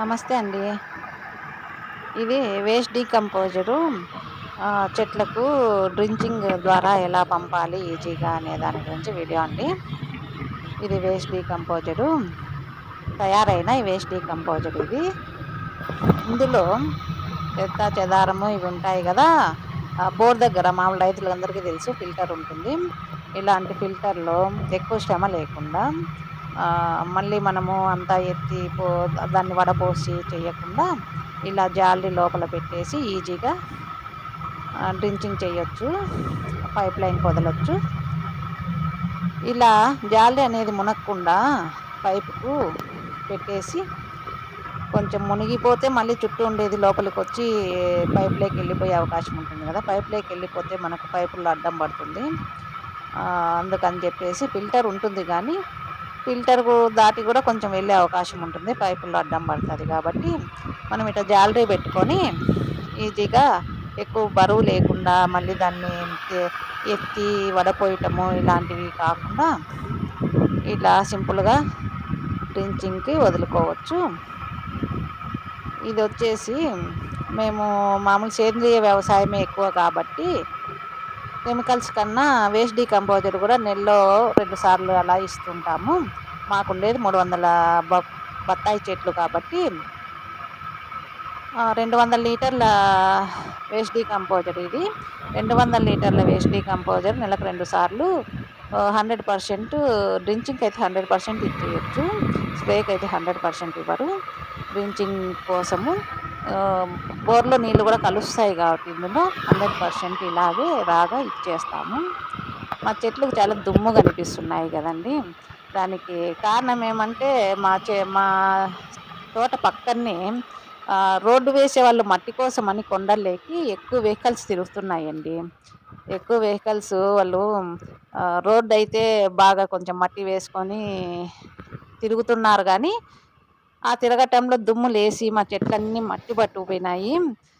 నమస్తే అండి. ఇది వేస్ట్ డీకంపోజరు. చెట్లకు డ్రించింగ్ ద్వారా ఎలా పంపాలి ఈజీగా అనే దాని గురించి వీడియో అండి. ఇది వేస్ట్ డీకంపోజరు. తయారైన ఈ వేస్ట్ డీకంపోజర్ ఇది ఇందులో చెత్త చెదారము ఇవి ఉంటాయి కదా. బోర్ దగ్గర మామూలు రైతులందరికీ తెలుసు ఫిల్టర్ ఉంటుంది. ఇలాంటి ఫిల్టర్లో ఎక్కువ శ్రమ లేకుండా మళ్ళీ మనము అంతా ఎత్తి పో దాన్ని వడపోసి చేయకుండా ఇలా జాలి లోపల పెట్టేసి ఈజీగా డ్రించింగ్ చేయొచ్చు పైప్ లైన్ వదలొచ్చు ఇలా జాలి అనేది మునక్కుండా పైపుకు పెట్టేసి కొంచెం మునిగిపోతే మళ్ళీ చుట్టూ ఉండేది లోపలికి వచ్చి పైప్లోకి వెళ్ళిపోయే అవకాశం ఉంటుంది కదా. పైప్లోకి వెళ్ళిపోతే మనకు పైపుల్లో అడ్డం పడుతుంది. అందుకని చెప్పేసి ఫిల్టర్ ఉంటుంది కానీ ఫిల్టర్ దాటి కూడా కొంచెం వెళ్ళే అవకాశం ఉంటుంది. పైపుల్లో అడ్డం పడుతుంది కాబట్టి మనం ఇట్లా జాలరీ పెట్టుకొని ఈజీగా ఎక్కువ బరువు లేకుండా మళ్ళీ దాన్ని ఎత్తి వడపోయటము ఇలాంటివి కాకుండా ఇట్లా సింపుల్గా డ్రించింగ్కి వదులుకోవచ్చు. ఇది వచ్చేసి మేము మామూలు సేంద్రియ వ్యవసాయమే ఎక్కువ కాబట్టి కెమికల్స్ కన్నా వేస్ట్ డీకంపోజర్ కూడా నెలలో రెండు సార్లు అలా ఇస్తుంటాము. మాకుండేది మూడు వందల బ బత్తాయి చెట్లు కాబట్టి రెండు వందల లీటర్ల వేస్ట్ డీకంపోజర్ ఇది. రెండు వందల లీటర్ల వేస్ట్ డీకంపోజర్ నెలకు రెండు సార్లు హండ్రెడ్ పర్సెంట్ డ్రించింగ్కి అయితే హండ్రెడ్ పర్సెంట్ ఇచ్చేయచ్చు. స్ప్రేకి అయితే హండ్రెడ్ పర్సెంట్ ఇవ్వరు. డ్రించింగ్ కోసము బోర్లో నీళ్ళు కూడా కలుస్తాయి కాబట్టి ఇందులో హండ్రెడ్ పర్సెంట్ ఇలాగే రాగా ఇచ్చేస్తాము. మా చెట్లకు చాలా దుమ్ము కనిపిస్తున్నాయి కదండి. దానికి కారణం ఏమంటే మా చే మా తోట పక్కనే రోడ్డు వేసే వాళ్ళు మట్టి కోసం అని కొండలేకి ఎక్కువ వెహికల్స్ తిరుగుతున్నాయండి. ఎక్కువ వెహికల్స్ వాళ్ళు రోడ్డు అయితే బాగా కొంచెం మట్టి వేసుకొని తిరుగుతున్నారు కానీ ఆ తిరగటంలో దుమ్ము లేసి మా చెట్లన్నీ మట్టి పట్టుకుపోయినాయి.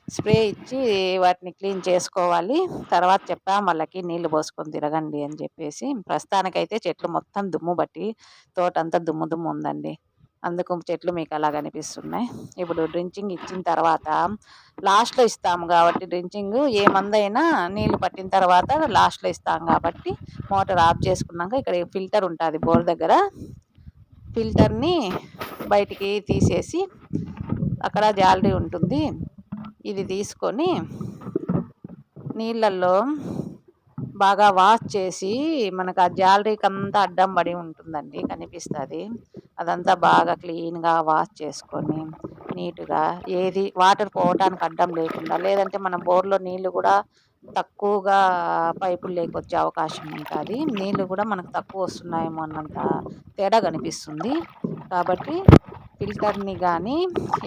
స్ప్రే ఇచ్చి వాటిని క్లీన్ చేసుకోవాలి. తర్వాత చెప్పాం వాళ్ళకి నీళ్ళు పోసుకొని తిరగండి అని చెప్పేసి. ప్రస్తుతానికైతే చెట్లు మొత్తం దుమ్ము బట్టి తోట అంతా దుమ్ము దుమ్ము ఉందండి. అందుకు చెట్లు మీకు అలా కనిపిస్తున్నాయి ఇప్పుడు డ్రించింగ్ ఇచ్చిన తర్వాత లాస్ట్లో ఇస్తాము కాబట్టి డ్రించింగ్ ఏ మందైనా నీళ్ళు పట్టిన తర్వాత లాస్ట్లో ఇస్తాం కాబట్టి మోటార్ ఆఫ్ చేసుకున్నాక ఇక్కడ ఫిల్టర్ ఉంటుంది బోర్ దగ్గర. ఫిల్టర్ని బయటికి తీసేసి అక్కడ జాలరీ ఉంటుంది. ఇది తీసుకొని నీళ్ళల్లో బాగా వాష్ చేసి మనకు ఆ జాలరీకి అంతా అడ్డం పడి ఉంటుందండి కనిపిస్తుంది. అదంతా బాగా క్లీన్గా వాష్ చేసుకొని నీట్గా ఏది వాటర్ పోవటానికి అడ్డం లేకుండా లేదంటే మన బోర్లో నీళ్ళు కూడా తక్కువగా పైపులు లేకొచ్చే అవకాశం ఉంటుంది. నీళ్ళు కూడా మనకు తక్కువ వస్తున్నాయేమో అన్నంత తేడా కనిపిస్తుంది. కాబట్టి ఫిల్టర్ని కానీ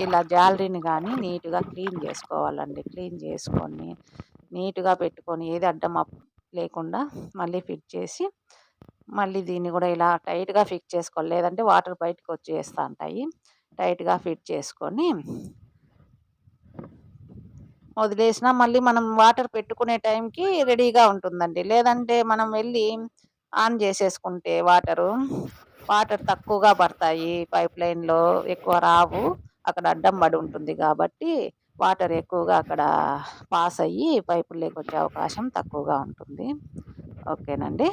ఇలా జాలరీని కానీ నీట్గా క్లీన్ చేసుకోవాలండి. క్లీన్ చేసుకొని నీట్గా పెట్టుకొని ఏది అడ్డం లేకుండా మళ్ళీ ఫిట్ చేసి మళ్ళీ దీన్ని కూడా ఇలా టైట్గా ఫిట్ చేసుకోవాలి. లేదంటే వాటర్ బయటకు వచ్చేస్తూ ఉంటాయి. టైట్గా ఫిట్ చేసుకొని వదిలేసిన మళ్ళీ మనం వాటర్ పెట్టుకునే టైంకి రెడీగా ఉంటుందండి. లేదంటే మనం వెళ్ళి ఆన్ చేసేసుకుంటే వాటరు వాటర్ తక్కువగా పడతాయి పైప్ లైన్లో ఎక్కువ రావు అక్కడ అడ్డం పడి ఉంటుంది కాబట్టి వాటర్ ఎక్కువగా అక్కడ పాస్ అయ్యి పైపుల్లోకి వచ్చే అవకాశం తక్కువగా ఉంటుంది. ఓకేనండి?